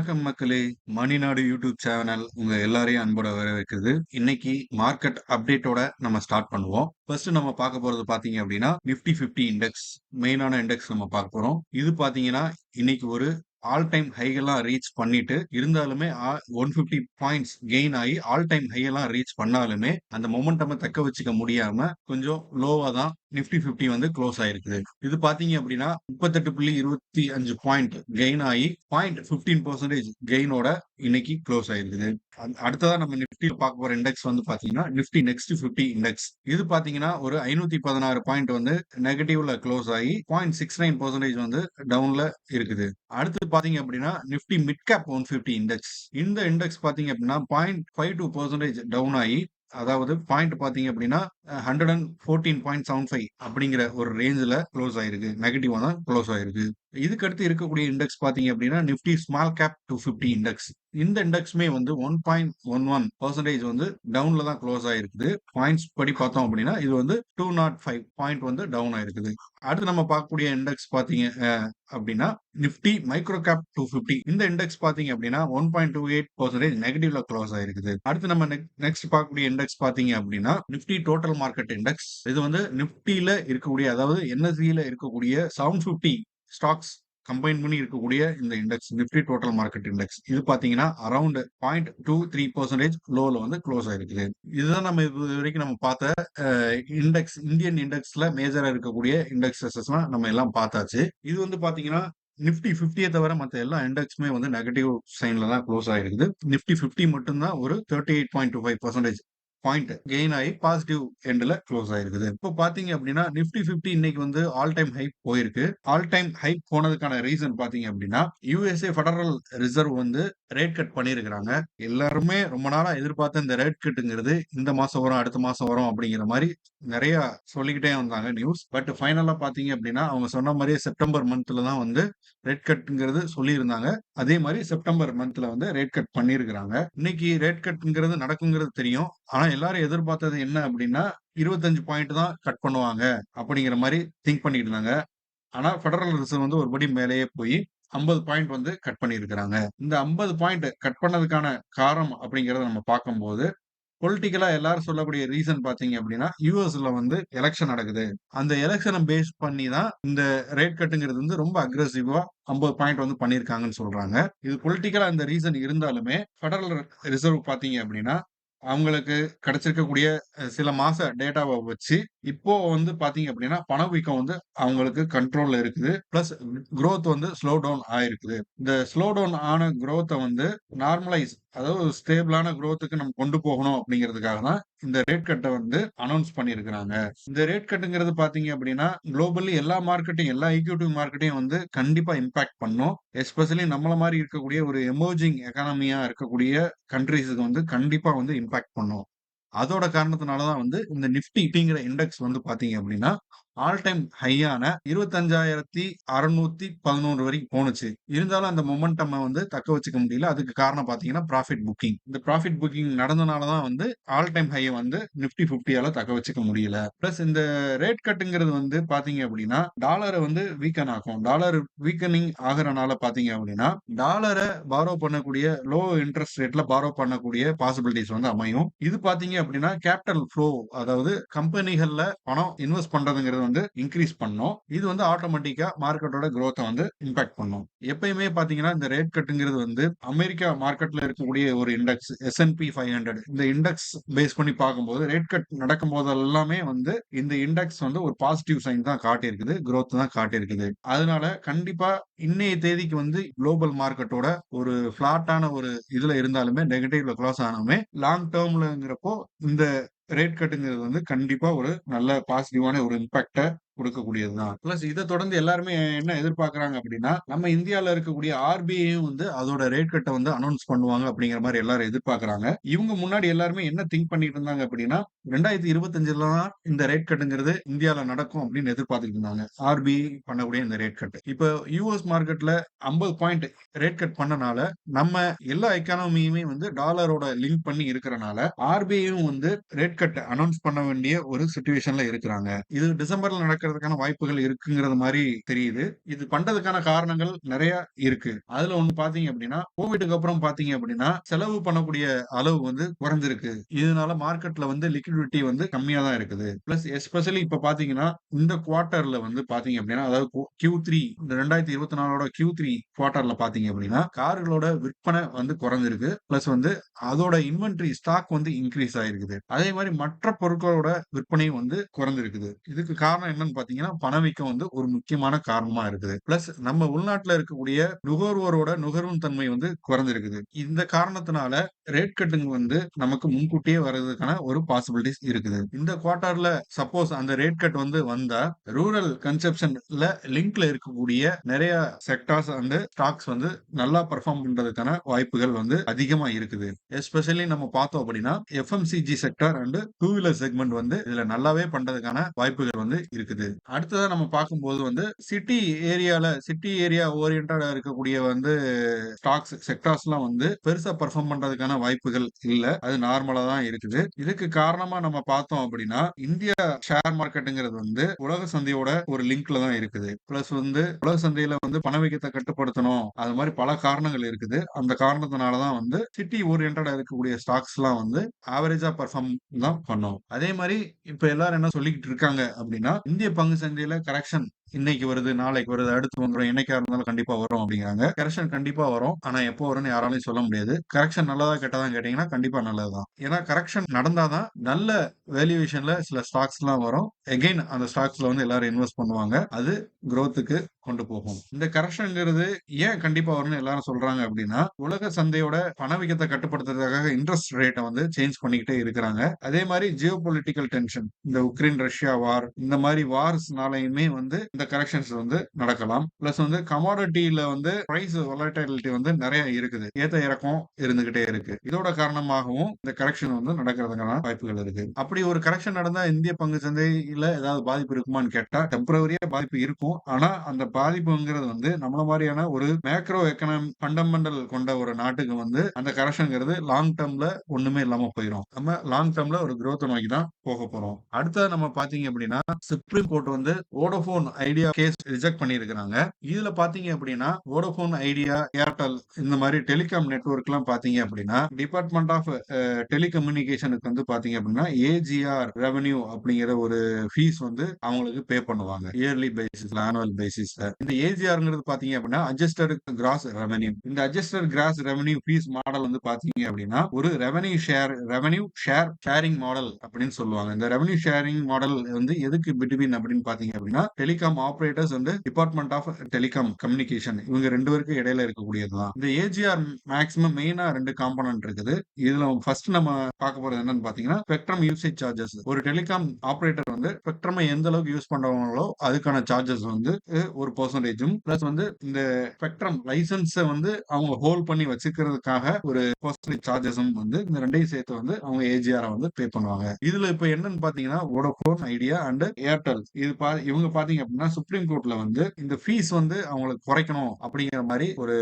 வணக்கம் மக்களே. Maninadu YouTube channel உங்க எல்லாரையும் அன்போட வரவேற்கிறது. இன்னைக்கு மார்க்கெட் அப்டேட்டோட நம்ம ஸ்டார்ட் பண்ணுவோம். ஃபர்ஸ்ட் நம்ம பார்க்க போறது பாத்தீங்க அப்படின்னா நிப்டி 50 இண்டெக்ஸ் மெயினான இண்டெக்ஸ் நம்ம பார்க்க போறோம். இது பாத்தீங்கன்னா இன்னைக்கு ஒரு ஆல் டைம் ஹைகெல்லாம் ரீச் பண்ணிட்டு இருந்தாலுமே ஒன் பிப்டி பாயிண்ட்ஸ் கெயின் ஆகி ஆல் டைம் ஹையெல்லாம் ரீச் பண்ணாலுமே அந்த மொமெண்டம் தக்க வச்சுக்க முடியாம கொஞ்சம் லோவா தான் நிப்டி 50 வந்து க்ளோஸ் ஆயிருக்குது. இது பாத்தீங்க அப்படின்னா முப்பத்தெட்டு புள்ளி இருபத்தி அஞ்சு பாயிண்ட் கெயின் ஆகி பாயிண்ட் பிப்டீன் பர்சன்டேஜ் கெயினோட இன்னைக்கு க்ளோஸ் ஆயிருக்குது. அ- அடுத்ததா நம்ம நிப்டி பார்க்க போற இண்டெக்ஸ் வந்து பாத்தீங்கன்னா நிப்டி நெக்ஸ்ட் 50 இண்டெக்ஸ் இது பாத்தீங்கன்னா ஒரு ஐநூத்தி பதினாறு பாயிண்ட் வந்து நெகட்டிவ்ல க்ளோஸ் ஆகி பாயிண்ட் சிக்ஸ் நைன் பர்சன்டேஜ் வந்து டவுன்ல இருக்குது. அடுத்து பாத்தீங்க அப்படின்னா Nifty mid cap one fifty index இந்த இண்டெக்ஸ் பாத்தீங்க அப்படின்னா point five two percentage down ஆகி அதாவது பாயிண்ட் பாத்தீங்க அப்படின்னா hundred and fourteen point seven five அப்படிங்கிற ஒரு ரேஞ்சில் க்ளோஸ் ஆயிருக்கு. நெகட்டிவாக தான் க்ளோஸ் ஆயிருக்கு. இதுக்கு அடுத்து இருக்கக்கூடிய இண்டெக்ஸ் பாத்தீங்க அப்படின்னா Nifty small cap two fifty index இந்த இண்டெக்ஸ்மே வந்து one point one one percentage வந்து டவுன்ல தான் க்ளோஸ் ஆயிருக்குது. பாயிண்ட்ஸ் படி பார்த்தோம் அப்படின்னா இது வந்து டூ நாட் ஃபைவ் பாயிண்ட் வந்து டவுன் ஆயிருக்குது. அடுத்து நம்ம பார்க்கக்கூடிய இண்டெக்ஸ் பாத்தீங்க அப்படின்னா Nifty micro cap two fifty இந்த இண்டெக்ஸ் பாத்தீங்க அப்படின்னா one point two eight percentage நெகட்டிவ்ல close ஆயிருக்குது. அடுத்து நம்ம நெக்ஸ்ட் பார்க்கக்கூடிய இண்டெக்ஸ் பாத்தீங்க அப்படின்னா நிப்டி டோட்டல் மார்க்கெட் இண்டெக்ஸ் இது வந்து நிஃப்டியில இருக்கக்கூடிய அதாவது என்எஸ்சியில இருக்கக்கூடிய செவன் ஃபிஃப்டி ஸ்டாக்ஸ் கம்பைன் பண்ணி இருக்கக்கூடிய இந்த index Nifty total market index. இது பாத்தீங்கன்னா around point two three percentage லோல வந்து க்ளோஸ் ஆயிருக்குது. இதுதான் நம்ம இது வரைக்கும் நம்ம பார்த்த இண்டெக்ஸ் இந்தியன் இண்டெக்ஸ்ல மேஜரா இருக்கக்கூடிய இண்டெக்ஸஸ்லாம் நம்ம எல்லாம் பார்த்தாச்சு. இது வந்து பாத்தீங்கன்னா நிப்டி 50 தவிர மற்ற எல்லா இண்டெக்ஸுமே வந்து நெகட்டிவ் சைன்ல தான் க்ளோஸ் ஆயிருக்குது. நிப்டி 50 மட்டும்தான் ஒரு thirty eight point two five percentage point gain ஆகி பாசிட்டிவ் எண்ட்ல க்ளோஸ் ஆயிருக்குது. இப்போ பாத்தீங்க அப்படின்னா நிப்டி 50 இன்னைக்கு வந்து ஆல் டைம் ஹைப் போயிருக்கு. ஆல் டைம் ஹைப் போனதுக்கான ரீசன் பாத்தீங்க அப்படின்னா யூஎஸ்ஏ ஃபெடரல் ரிசர்வ் வந்து ரேட் கட் பண்ணியிருக்கிறாங்க எல்லாருமே ரொம்ப நாளா எதிர்பார்த்த இந்த ரேட் கட்டுங்கிறது இந்த மாசம் வரும் அடுத்த மாசம் வரும் அப்படிங்கிற மாதிரி நிறைய சொல்லிக்கிட்டே வந்தாங்க நியூஸ் பட் ஃபைனலா பாத்தீங்க அப்படின்னா அவங்க சொன்ன மாதிரியே செப்டம்பர் மந்த்ல தான் வந்து ரேட் கட்டுங்கிறது சொல்லியிருந்தாங்க. அதே மாதிரி செப்டம்பர் மந்த்ல வந்து ரேட் கட் பண்ணியிருக்கிறாங்க. இன்னைக்கு ரேட் கட்டுங்கிறது நடக்குங்கிறது தெரியும். ஆனா எல்லாரும் எதிர்பார்த்தது என்ன அப்படின்னா இருபத்தஞ்சு பாயிண்ட் தான் கட் பண்ணுவாங்க அப்படிங்கிற மாதிரி திங்க் பண்ணிட்டு இருந்தாங்க. ஆனா ஃபெடரல் ரிசர்வ் வந்து ஒரு படி மேலேயே போய் ஐம்பது பாயிண்ட் வந்து கட் பண்ணியிருக்கிறாங்க. இந்த ஐம்பது பாயிண்ட் கட் பண்ணதுக்கான காரணம் அப்படிங்கறத நம்ம பார்க்கும்போது பொலிட்டிக்கலா எல்லாரும் சொல்லக்கூடிய ரீசன் பாத்தீங்க அப்படின்னா யூஎஸ்ல வந்து எலெக்ஷன் நடக்குது. அந்த எலெக்ஷனை பேஸ் பண்ணி தான் இந்த ரேட் கட்டுங்கிறது வந்து ரொம்ப அக்ரெசிவா ஐம்பது பாயிண்ட் வந்து பண்ணியிருக்காங்கன்னு சொல்றாங்க. இது பொலிட்டிக்கலா இந்த ரீசன் இருந்தாலுமே ஃபெடரல் ரிசர்வ் பாத்தீங்க அப்படின்னா அவங்களுக்கு கிடைச்சிருக்கக்கூடிய சில மாச டேட்டாவை வச்சு இப்போ வந்து பாத்தீங்க அப்படின்னா பணவீக்கம் வந்து அவங்களுக்கு கண்ட்ரோல்ல இருக்குது. பிளஸ் க்ரோத் வந்து ஸ்லோ டவுன் ஆயிருக்குது. இந்த ஸ்லோ டவுன் ஆன குரோத்தை வந்து நார்மலைஸ் அதாவது ஒரு ஸ்டேபிளான குரோத்துக்கு நம்ம கொண்டு போகணும் அப்படிங்கிறதுக்காக தான் இந்த ரேட் கட்டை வந்து அனௌன்ஸ் பண்ணியிருக்கிறாங்க. இந்த ரேட் கட்டுங்கிறது பாத்தீங்க அப்படின்னா குளோபலி எல்லா மார்க்கெட்டையும் எல்லா ஈக்யூட்டிவ் மார்க்கெட்டையும் வந்து கண்டிப்பா இம்பாக்ட் பண்ணும். எஸ்பெஷலி நம்மள மாதிரி இருக்கக்கூடிய ஒரு எமர்ஜிங் எக்கானமியாக இருக்கக்கூடிய கண்ட்ரிஸுக்கு வந்து கண்டிப்பா வந்து இம்பாக்ட் பண்ணும். அதோட காரணத்தினால தான் வந்து இந்த நிஃப்டிங்கிற இண்டெக்ஸ் வந்து பார்த்தீங்க அப்படின்னா ஆல் டைம் ஹையான இருபத்தஞ்சாயிரத்தி அறுநூத்தி பதினோரு வரைக்கும் போனுச்சு இருந்தாலும் அந்த மொமெண்டம் வந்து தக்க வச்சுக்க முடியல. அதுக்கு காரணம் பாத்தீங்கன்னா ப்ராஃபிட் புக்கிங் இந்த ப்ராஃபிட் புக்கிங் நடந்தனாலதான் வந்து ஆல் டைம் ஹையை வந்து நிப்டி பிப்டியால தக்க வச்சுக்க முடியல. பிளஸ் இந்த ரேட் கட்டுங்கிறது வந்து பாத்தீங்க அப்படின்னா டாலரை வந்து வீக்கன் ஆகும். டாலர் வீக்கனிங் ஆகுறனால பாத்தீங்க அப்படின்னா டாலரை பாரோ பண்ணக்கூடிய லோ இன்ட்ரெஸ்ட் ரேட்ல பாரோ பண்ணக்கூடிய பாசிபிலிட்டிஸ் வந்து அமையும். இது பாத்தீங்க அப்படின்னா கேபிட்டல் ஃப்ளோ அதாவது கம்பெனிகள்ல பணம் இன்வெஸ்ட் பண்றதுங்கிறது வந்து இன்க்ரீஸ் பண்ணும். இது வந்து ஆட்டோமேட்டிக்கா மார்க்கெட்டோட குரோத்தை வந்து இம்பாக்ட் பண்ணும். எப்பயுமே பாத்தீங்கன்னா இந்த ரேட் கட்டுங்கிறது வந்து அமெரிக்கா மார்க்கெட்ல இருக்கக்கூடிய ஒரு index S and P five hundred இந்த இண்டெக்ஸ் பேஸ் பண்ணி பார்க்கும்போது ரேட் கட் நடக்கும் போது எல்லாமே வந்து இந்த இண்டெக்ஸ் வந்து ஒரு பாசிட்டிவ் சைன் தான் காட்டியிருக்குது குரோத் தான் காட்டியிருக்குது. அதனால கண்டிப்பா இன்னைய தேதிக்கு வந்து குளோபல் மார்க்கெட்டோட ஒரு பிளாட்டான ஒரு இதுல இருந்தாலுமே நெகட்டிவ்ல க்ளோஸ் ஆனாலுமே லாங் டேர்ம்லங்கிறப்போ இந்த ரேட் கட்டுங்கிறது வந்து கண்டிப்பா ஒரு நல்ல பாசிட்டிவான ஒரு இம்பாக்ட கொடுக்கக்கூடியது தான் பிளஸ் இதை தொடர்ந்து எல்லாருமே என்ன எதிர்பார்க்கறாங்க அப்படின்னா நம்ம இந்தியாவில் இருக்கக்கூடிய ஆர்பிஐயும் வந்து அதோட ரேட் கட்டை வந்து அனௌன்ஸ் பண்ணுவாங்க அப்படிங்கிற மாதிரி எல்லாரும் எதிர்பார்க்கறாங்க. இவங்க முன்னாடி எல்லாருமே என்ன திங்க் பண்ணிட்டு இருந்தாங்க அப்படின்னா ரெண்டாயிரத்தி இருபத்தஞ்சுல தான் இந்த ரேட் கட்டுங்கிறது இந்தியாவில் நடக்கும் அப்படின்னு எதிர்பார்த்துட்டு இருந்தாங்க. ஆர்பிஐ பண்ணக்கூடிய இந்த ரேட் கட் இப்போ யூஎஸ் மார்க்கெட்ல ஐம்பது பாயிண்ட் ரேட் கட் பண்ணனால நம்ம எல்லா எக்கானமியுமே வந்து டாலரோட லிங்க் பண்ணி இருக்கிறனால ஆர்பிஐயும் வந்து ரேட் கட் அனௌன்ஸ் பண்ண வேண்டிய ஒரு சுச்சுவேஷன்ல இருக்கிறாங்க. இது டிசம்பர்ல நடக்கிற கிடைக்கிறதுக்கான வாய்ப்புகள் இருக்குங்கிறது மாதிரி தெரியுது. இது பண்றதுக்கான காரணங்கள் நிறைய இருக்கு. அதுல ஒண்ணு பாத்தீங்க அப்படின்னா கோவிடுக்கு அப்புறம் பாத்தீங்க அப்படின்னா செலவு பண்ணக்கூடிய அளவு வந்து குறைஞ்சிருக்கு. இதனால மார்க்கெட்ல வந்து லிக்விடிட்டி வந்து கம்மியா தான் இருக்குது. பிளஸ் எஸ்பெஷலி இப்ப பாத்தீங்கன்னா இந்த குவார்டர்ல வந்து பாத்தீங்க அப்படின்னா அதாவது கியூ த்ரீ இந்த ரெண்டாயிரத்தி இருபத்தி நாலோட கியூ த்ரீ குவார்டர்ல பாத்தீங்க அப்படின்னா கார்களோட விற்பனை வந்து குறைஞ்சிருக்கு. பிளஸ் வந்து அதோட இன்வென்ட்ரி ஸ்டாக் வந்து இன்க்ரீஸ் ஆயிருக்குது. அதே மாதிரி மற்ற பொருட்களோட விற்பனையும் வந்து குறைஞ்சிருக்குது. இதுக்கு காரணம் என்னன்னு பாத்தீங்கன்னா பணவீக்கம் வந்து ஒரு முக்கியமான காரணமா இருக்குது. பிளஸ் நம்ம உள்நாட்டுல இருக்கக்கூடிய நுகர்வோரோட நுகர்வும் தன்மை வந்து குறைஞ்சிருக்குது. இந்த காரணத்தினால ரேட் கட்டுங்க வந்து நமக்கு முன்கூட்டியே வர்றதுக்கான ஒரு பாசிபிலிட்டிஸ் இருக்குது. இந்த குவார்டர்ல சப்போஸ் அந்த ரேட் கட் வந்து வந்தா ரூரல் கன்செப்ஷன்ல லிங்க்ல இருக்கக்கூடிய நிறைய செக்டார்ஸ் அண்ட் ஸ்டாக்ஸ் வந்து நல்லா பர்ஃபார்ம் பண்றதுக்கான வாய்ப்புகள் வந்து அதிகமா இருக்குது. எஸ்பெஷலி நம்ம பார்த்தோம் அப்படின்னா FMCG sector and two wheeler segment வந்து இதுல நல்லாவே பண்றதுக்கான வாய்ப்புகள் வந்து இருக்குது. அடுத்ததா நம்ம பார்க்கும்போது வந்து சிட்டி ஏரியால சிட்டி ஏரியா ஓரியன்டா இருக்கக்கூடிய வந்து ஸ்டாக்ஸ் செக்டார்ஸ்லாம் வந்து பெருசா பெர்ஃபார்ம் பண்றதுக்கான வாய்ப்புகள் இல்ல. அது நார்மலா தான் இருக்குது. இதுக்கு காரணமா நம்ம பார்த்தோம் அப்படின்னா இந்திய ஷேர் மார்க்கெட்டுங்கிறது வந்து உலக சந்தையோட ஒரு லிங்க்ல தான் இருக்குது. பிளஸ் வந்து உலக சந்தையில வந்து பணவீக்கத்தை கட்டுப்படுத்தணும். அது மாதிரி பல காரணங்கள் இருக்குது. அந்த காரணத்தினாலதான் வந்து சிட்டி ஓரியன்டா இருக்கக்கூடிய ஸ்டாக்ஸ் எல்லாம் வந்து ஆவரேஜா பெர்ஃபார்ம் தான் பண்ணும். அதே மாதிரி இப்ப எல்லாரும் என்ன சொல்லிக்கிட்டு இருக்காங்க அப்படின்னா இந்திய பங்கு சந்தையில கரெக்ஷன் இன்னைக்கு வருது நாளைக்கு வருது அடுத்து வந்துடும் என்னைக்கா இருந்தாலும் கண்டிப்பா வரும் அப்படிங்கிறாங்க. கரெக்ஷன் கண்டிப்பா வரும். ஆனா எப்போ வரும்னு யாராலையும் சொல்ல முடியாது. கரெக்ஷன் நல்லதா கெட்டதான் கேட்டீங்கன்னா கண்டிப்பா நல்லதுதான். ஏன்னா கரெக்ஷன் நடந்தாதான் நல்ல வேல்யூவேஷன்ல சில ஸ்டாக்ஸ் எல்லாம் வரும். எகெயின் அந்த ஸ்டாக்ஸ்ல வந்து எல்லாரும் இன்வெஸ்ட் பண்ணுவாங்க. அது க்ரோத்துக்கு கொண்டு போகும். இந்த கரெக்ஷன்ங்கிறது ஏன் கண்டிப்பா வரும்னு எல்லாரும் சொல்றாங்க அப்படின்னா உலக சந்தையோட பணவீக்கத்தை கட்டுப்படுத்துறதுக்காக இன்ட்ரெஸ்ட் ரேட்டை வந்து சேஞ்ச் பண்ணிக்கிட்டே இருக்கிறாங்க. அதே மாதிரி ஜியோ பொலிட்டிக்கல் டென்ஷன் இந்த உக்ரைன் ரஷ்யா வார் இந்த மாதிரி வார்ஸ்னாலையுமே வந்து இந்த கரெக்ஷன்ஸ் வந்து நடக்கலாம். பிளஸ் வந்து கமாடிட்டியில வந்து பிரைஸ் வொலட்டிலிட்டி வந்து நிறைய இருக்குது. ஏத்த இறக்கம் இருந்துகிட்டே இருக்கு. இதோட காரணமாகவும் இந்த கரெக்ஷன் வந்து நடக்கிறதுக்கான வாய்ப்புகள் இருக்கு. அப்படி ஒரு கரெக்ஷன் நடந்தா இந்திய பங்கு சந்தையில ஏதாவது பாதிப்பு இருக்குமான்னு கேட்டா டெம்பரவரியா பாதிப்பு இருக்கும். ஆனா அந்த பாதிப்புங்கிறது வந்து நம்மள மாதிரியான ஒரு மேக்ரோ எக்கனாமி ஃபண்டமெண்டல் கொண்ட ஒரு நாட்டுக்கு வந்து அந்த கரெக்ஷன்ங்கிறது லாங் டேர்ம்ல ஒண்ணுமே இல்லாம போயிடும் நம்ம லாங் டேர்ம்ல ஒரு growth நோக்கி தான் போக போறோம். அடுத்தது நம்ம பாத்தீங்க அப்படின்னா சுப்ரீம் கோர்ட் வந்து வோடோபோன் ஐடியா கேஸ் ரிஜெக்ட் பண்ணியிருக்கிறாங்க. இதுல பாத்தீங்க அப்படின்னா வோடபோன் ஐடியா ஏர்டெல் இந்த மாதிரி டெலிகாம் நெட்ஒர்க் எல்லாம் பாத்தீங்க அப்படின்னா டிபார்ட்மெண்ட் ஆஃப் டெலிகம்யூனிகேஷனுக்கு வந்து பாத்தீங்க அப்படின்னா ஏஜிஆர் ரெவன்யூ அப்படிங்கிற ஒரு ஃபீஸ் வந்து அவங்களுக்கு பே பண்ணுவாங்க. இயர்லி பேசிஸ்ல ஆனுவல் பேசிஸ்ல இந்த ஏஜிஆர்ங்கிறது பாத்தீங்க அப்படின்னா அட்ஜஸ்டட் கிராஸ் ரெவன்யூ இந்த adjusted gross revenue fees model வந்து பாத்தீங்க அப்படின்னா ஒரு revenue share revenue share sharing model அப்படின்னு சொல்லுவாங்க. இந்த ரெவன்யூ ஷேரிங் மாடல் வந்து எதுக்கு பிட்வீன் அப்படின்னு பாத்தீங்க அப்படின்னா டெலிகாம் ஆப்ரேட்டர்ஸ் வந்து டிபார்ட்மெண்ட் ஆஃப் டெலிகாம் கம்யூனிகேஷன் இவங்க ரெண்டு பேருக்கும் இடையில இருக்கக்கூடியதுதான். இந்த ஏஜிஆர் மேக்ஸிமம் மெயினா ரெண்டு காம்பனன்ட் இருக்குது. இதுல ஃபர்ஸ்ட் நம்ம பார்க்க போறது என்னன்னு பாத்தீங்கன்னா ஸ்பெக்ட்ரம் யூசேஜ் சார்ஜஸ் ஒரு டெலிகாம் ஆப்ரேட்டர் வந்து ஸ்பெக்ட்ரமை எந்த அளவுக்கு யூஸ் பண்றவங்களோ அதுக்கான சார்ஜஸ் வந்து ஒரு பர்சன்டேஜும் பிளஸ் வந்து இந்த ஸ்பெக்ட்ரம் லைசன்ஸை வந்து அவங்க ஹோல்ட் பண்ணி வச்சுக்கிறதுக்காக ஒரு பர்சன்டேஜ் சார்ஜஸும் வந்து இந்த ரெண்டையும் சேர்த்து வந்து அவங்க ஏஜிஆர் வந்து பே பண்ணுவாங்க. இதுல இப்ப என்னன்னு பாத்தீங்கன்னா வோடோபோன் ஐடியா அண்ட் ஏர்டெல் இது பா இவங்க பாத்தீங்க அப்படின்னா சுப்ரீம் கோர்ட்ல வந்து இந்த ஃபீஸ் வந்து அவங்களுக்கு குறைக்கணும் அப்படிங்கிற மாதிரி ஒரு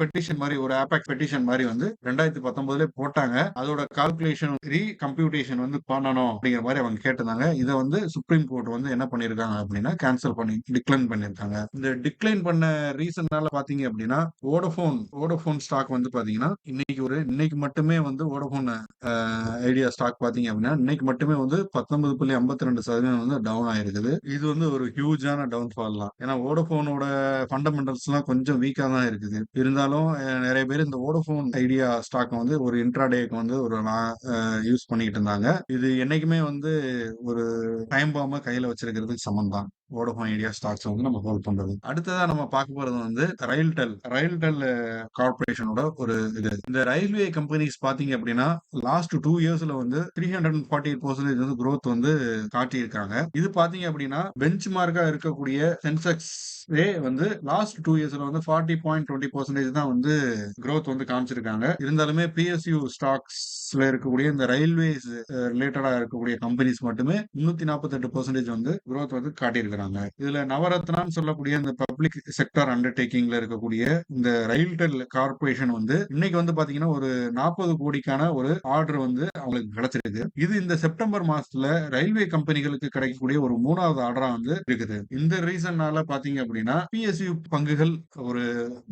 பெட்டிஷன் மாதிரி ஒரு ஆபேக் பெட்டிஷன் மாதிரி வந்து ரெண்டாயிரத்தி பத்தொன்பதுல போட்டாங்க. அதோட கால்குலேஷன் ரீ கம்ப்யூட்டேஷன் வந்து பண்ணணும் அப்படிங்கிற மாதிரி அவங்க கேட்டிருந்தாங்க. இதை வந்து சுப்ரீம் கோர்ட் வந்து என்ன பண்ணிருக்காங்க அப்படின்னா கேன்சல் பண்ணி டிக்ளைன் பண்ணிருக்காங்க இந்த டிக்ளைன் பண்ண ரீசன்னால பாத்தீங்க அப்படின்னா வோடோபோன் வோடோபோன் ஸ்டாக் வந்து பாத்தீங்கன்னா இன்னைக்கு ஒரு இன்னைக்கு மட்டுமே வந்து வோடோபோன் ஐடியா ஸ்டாக் பாத்தீங்க அப்படின்னா இன்னைக்கு மட்டுமே வந்து பத்தொன்பது புள்ளி ஐம்பத்தி ரெண்டு சதவீதம் வந்து டவுன் ஆயிருக்குது. இது வந்து ஒரு ஹியூஜான டவுன்ஃபால் தான். ஏன்னா ஓடோஃபோனோட ஃபண்டமெண்டல்ஸ் எல்லாம் கொஞ்சம் வீக்கா தான் இருக்குது. இருந்தாலும் நிறைய பேர் இந்த ஓடோஃபோன் ஐடியா ஸ்டாக் வந்து ஒரு இன்ட்ராடேக்கு வந்து ஒரு யூஸ் பண்ணிக்கிட்டு இருந்தாங்க. இது என்னைக்குமே வந்து ஒரு டைம் பாம்பை கையில வச்சிருக்கிறதுக்கு சமம் தான். வோடோபோன் ஐடியா ஸ்டாக்ஸ் வந்து நம்ம ஹோல்ட் பண்றது. அடுத்ததா நம்ம பார்க்க போறது வந்து ரயில்டெல் ரயில்டெல் கார்பரேஷனோட ஒரு இது. இந்த ரயில்வே கம்பெனிஸ் பாத்தீங்க அப்படின்னா லாஸ்ட் டூ இயர்ஸ்ல வந்து three hundred and forty eight percentage வந்து க்ரோத் வந்து காட்டியிருக்காங்க. இது பாத்தீங்க அப்படின்னா பெஞ்ச் மார்க்கா இருக்கக்கூடிய சென்செக்ஸ் வந்து லாஸ்ட் டூ இயர்ஸ்ல வந்து ஃபார்ட்டி பாயிண்ட் டுவெண்ட்டி பர்சன்டேஜ் தான் வந்து க்ரோத் வந்து காமிச்சிருக்காங்க. இருந்தாலுமே பிஎஸ்யூ ஸ்டாக்ஸ்ல இருக்கக்கூடிய இந்த ரயில்வேஸ் ரிலேட்டடா இருக்கக்கூடிய கம்பெனிஸ் மட்டுமே முன்னூத்தி நாற்பத்தி எட்டு பர்சன்டேஜ் வந்து க்ரோத் வந்து காட்டியிருக்காங்க கொடுக்குறாங்க இதுல நவரத்னான்னு சொல்லக்கூடிய இந்த பப்ளிக் செக்டர் அண்டர்டேக்கிங்ல இருக்கக்கூடிய இந்த ரயில்டெல் கார்பரேஷன் வந்து இன்னைக்கு வந்து பாத்தீங்கன்னா ஒரு நாற்பது கோடிக்கான ஒரு ஆர்டர் வந்து அவங்களுக்கு கிடைச்சிருக்கு. இது இந்த செப்டம்பர் மாசத்துல ரயில்வே கம்பெனிகளுக்கு கிடைக்கக்கூடிய ஒரு மூணாவது ஆர்டரா வந்து இருக்குது. இந்த ரீசன்னால பாத்தீங்க அப்படின்னா பிஎஸ்யு பங்குகள் ஒரு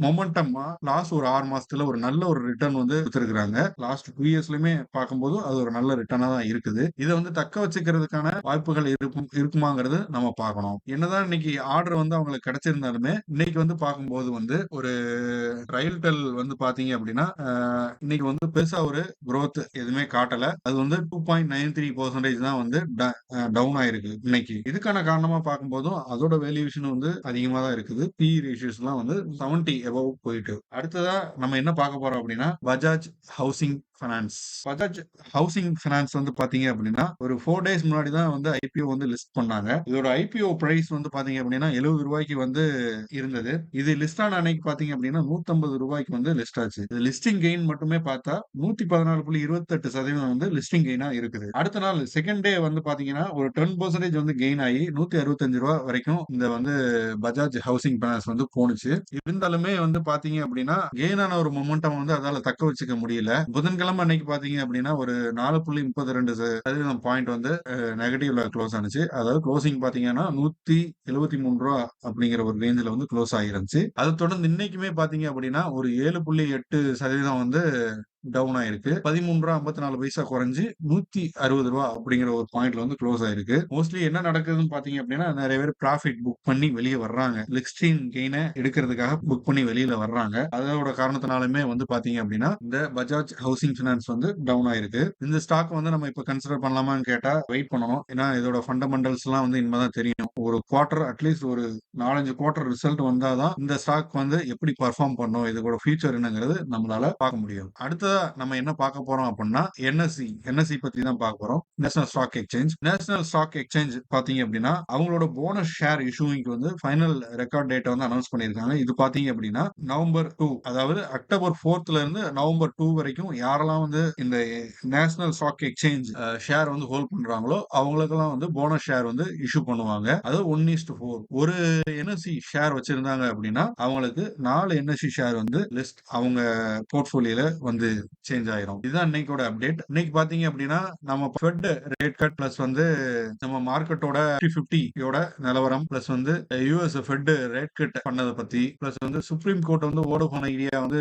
மொமெண்டமா லாஸ்ட் ஒரு ஆறு மாசத்துல ஒரு நல்ல ஒரு ரிட்டர்ன் வந்து கொடுத்துருக்காங்க லாஸ்ட் டூ இயர்ஸ்லயுமே பார்க்கும்போது அது ஒரு நல்ல ரிட்டர்னா தான் இருக்குது. இதை வந்து தக்க வச்சுக்கிறதுக்கான வாய்ப்புகள் இருக்கும் இருக்குமாங்கிறது நம்ம பார்க்கணும். என்னதான் இன்னைக்கு ஆர்டர் வந்து அவங்களுக்கு கிடைச்சிருந்தாலுமே இன்னைக்கு வந்து பார்க்கும்போது வந்து ஒரு ரயில்டெல் வந்து பாத்தீங்க அப்படின்னா இன்னைக்கு வந்து பெருசா ஒரு குரோத் எதுவுமே காட்டல. அது வந்து two point nine three percentage தான் வந்து டவுன் ஆயிருக்கு இன்னைக்கு. இதுக்கான காரணமா பார்க்கும்போதும் அதோட வேல்யூஷன் வந்து அதிகமா தான் இருக்குது. பி ரேஷியோஸ் எல்லாம் வந்து செவன்டி எபவ் போயிட்டு. அடுத்ததா நம்ம என்ன பார்க்க போறோம் அப்படின்னா Bajaj housing finance Bajaj housing finance வந்து பாத்தீங்க அப்படின்னா ஒரு ஃபோர் டேஸ் முன்னாடி தான் வந்து ஐபிஓ வந்து லிஸ்ட் பண்ணாங்க. இதோட ஐபிஓ பிரைஸ் வந்து பாத்தீங்க அப்படின்னா எழுபது ரூபாய்க்கு வந்து இருந்தது. இது லிஸ்ட் ஆன அன்னைக்கு பாத்தீங்க அப்படின்னா 150 ரூபாய்க்கு வந்து லிஸ்ட் ஆச்சு. இது லிஸ்டிங் கெயின் மட்டுமே பார்த்தா நூத்தி பதினாலு புள்ளி இருபத்தெட்டு சதவீதம் வந்து லிஸ்டிங் கெயினா இருக்குது. அடுத்த நாள் செகண்ட் டே வந்து பாத்தீங்கன்னா ஒரு டென் பர்சன்டேஜ் வந்து கெயின் ஆகி நூத்தி அறுபத்தஞ்சு ரூபா வரைக்கும் இந்த வந்து பஜாஜ் ஹவுசிங் ஃபைனான்ஸ் வந்து போணுச்சு. இருந்தாலுமே வந்து பாத்தீங்க அப்படின்னா கெயின் ஆன ஒரு மொமெண்டம் வந்து அதால தக்க வச்சுக்க முடியல. புதன்கிழமை அன்னைக்கு பாத்தீங்க அப்படின்னா ஒரு நாலு புள்ளி முப்பது ரெண்டு சதவீதம் பாயிண்ட் வந்து நெகட்டிவ்ல க்ளோஸ் ஆனிச்சு. அதாவது க்ளோசிங் பாத்தீங்கன்னா நூத்தி எழுபத்தி மூணு ரூபா அப்படிங்கிற ஒரு ரேஞ்சில் வந்து க்ளோஸ் ஆகிருந்துச்சு. அதை தொடர்ந்து இன்னைக்குமே பாத்தீங்க அப்படின்னா ஒரு ஏழு புள்ளி எட்டு சதவீதம் வந்து டவுன் ஆயிருக்கு. பதிமூணு ரூபா ஐம்பத்தி நாலு பைசா குறைஞ்சு நூத்தி அறுபது ரூபா அப்படிங்கிற ஒரு பாயிண்ட்ல வந்து க்ளோஸ் ஆயிருக்கு. மோஸ்ட்லி என்ன நடக்குதுன்னு பாத்தீங்க அப்படின்னா நிறைய பேர் ப்ராஃபிட் புக் பண்ணி வெளியே வர்றாங்க. லிக்ஸ்டீன் கெயினை எடுக்கிறதுக்காக புக் பண்ணி வெளியில வர்றாங்க. அதோட காரணத்தினாலுமே வந்து பாத்தீங்க அப்படின்னா இந்த பஜாஜ் ஹவுசிங் ஃபைனான்ஸ் வந்து டவுன் ஆயிருக்கு. இந்த ஸ்டாக் வந்து நம்ம இப்ப கன்சிடர் பண்ணலாமான்னு கேட்டா வெயிட் பண்ணணும். ஏன்னா இதோட ஃபண்டமெண்டல்ஸ் எல்லாம் வந்து இனிமேதான் தெரியும். ஒரு குவார்டர் அட்லீஸ்ட் ஒரு நாலஞ்சு குவார்டர் ரிசல்ட் வந்தாதான் இந்த ஸ்டாக் வந்து எப்படி பர்ஃபார்ம் பண்ணும் இதோட ஃபியூச்சர் என்னங்கிறது நம்மளால பார்க்க முடியும். அடுத்ததா நம்ம என்ன பார்க்க போறோம் அப்படின்னா என்எஸ்சி என்எஸ்சி பத்தி தான் பார்க்க போறோம். National stock exchange national stock exchange பாத்தீங்க அப்படின்னா அவங்களோட போனஸ் ஷேர் இஷ்யூவிங்க்கு வந்து ஃபைனல் ரெக்கார்ட் டேட்டை வந்து அனௌன்ஸ் பண்ணியிருக்காங்க. இது பாத்தீங்க அப்படின்னா நவம்பர் டூ அதாவது அக்டோபர் ஃபோர்த்ல இருந்து நவம்பர் டூ வரைக்கும் யாரெல்லாம் வந்து இந்த நேஷனல் ஸ்டாக் எக்ஸ்சேஞ்ச் ஷேர் வந்து ஹோல்ட் பண்றாங்களோ அவங்களுக்கெல்லாம் வந்து போனஸ் ஷேர் வந்து இஷ்யூ பண்ணுவாங்க. அது ஒன் இஸ்ட் ஃபோர் ஒரு என்எஸ்சி ஷேர் வச்சிருந்தாங்க அப்படின்னா அவங்களுக்கு நாலு என்எஸ்சி ஷேர் வந்து லிஸ்ட் அவங்க போர்ட்ஃபோலியோல வந்து சேஞ்ச் ஆயிரும். இதுதான் இன்னைக்கோட அப்டேட் இன்னைக்கு பாத்தீங்க அப்படின்னா நம்ம ஃபெட் ரேட் கட் பிளஸ் வந்து நம்ம மார்க்கெட்டோட பிப்டியோட நிலவரம் பிளஸ் வந்து யூஎஸ் ஃபெட் ரேட் கட் பண்ணதை பத்தி பிளஸ் வந்து சுப்ரீம் கோர்ட் வந்து வோடோஃபோன் ஐடியா வந்து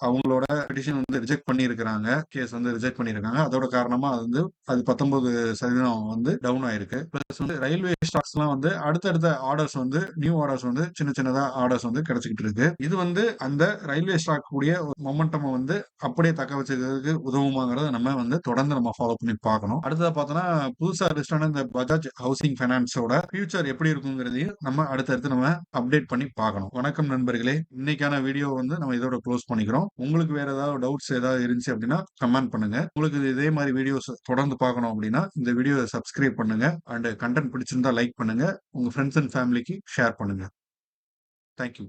அவங்களோட பெட்டிஷன் வந்து ரிஜெக்ட் பண்ணியிருக்கிறாங்க. கேஸ் வந்து ரிஜெக்ட் பண்ணியிருக்காங்க. அதோட காரணமா அது வந்து அது பத்தொன்பது சதவீதம் வந்து டவுன் ஆயிருக்கு. பிளஸ் வந்து ரயில்வே ஸ்டாக்ஸ் எல்லாம் வந்து அடுத்தடுத்த ஆர்டர்ஸ் வந்து நியூ ஆர்டர்ஸ் வந்து சின்ன சின்னதா ஆர்டர்ஸ் வந்து கிடைச்சிக்கிட்டு இருக்கு. இது வந்து அந்த ரயில்வே ஸ்டாக் கூடிய மொமெண்டம் வந்து அப்படியே தக்க வச்சுக்கிறதுக்கு உதவுமாங்கிறத நம்ம வந்து தொடர்ந்து நம்ம ஃபாலோ பண்ணி பார்க்கணும். அடுத்தது பார்த்தோம்னா புதுசாக ரிஸ்டான இந்த பஜாஜ் ஹவுசிங் ஃபைனான்ஸோட ஃபியூச்சர் எப்படி இருக்குங்கிறதையும் நம்ம அடுத்தடுத்து நம்ம அப்டேட் பண்ணி பார்க்கணும். வணக்கம் நண்பர்களே. இன்னைக்கான வீடியோ வந்து நம்ம இதோட க்ளோஸ் பண்ணிக்கிறோம். உங்களுக்கு வேற ஏதாவது டவுட்ஸ் ஏதாவது இருந்துச்சு அப்படின்னா கமெண்ட் பண்ணுங்க. உங்களுக்கு இதே மாதிரி வீடியோஸ் தொடர்ந்து பார்க்கணும் அப்படின்னா இந்த வீடியோவை சப்ஸ்கிரைப் பண்ணுங்க. அண்ட் கண்டென்ட் பிடிச்சிருந்தா லைக் பண்ணுங்க. உங்க ஃப்ரெண்ட்ஸ் அண்ட் ஃபேமிலிக்கு ஷேர் பண்ணுங்க. Thank you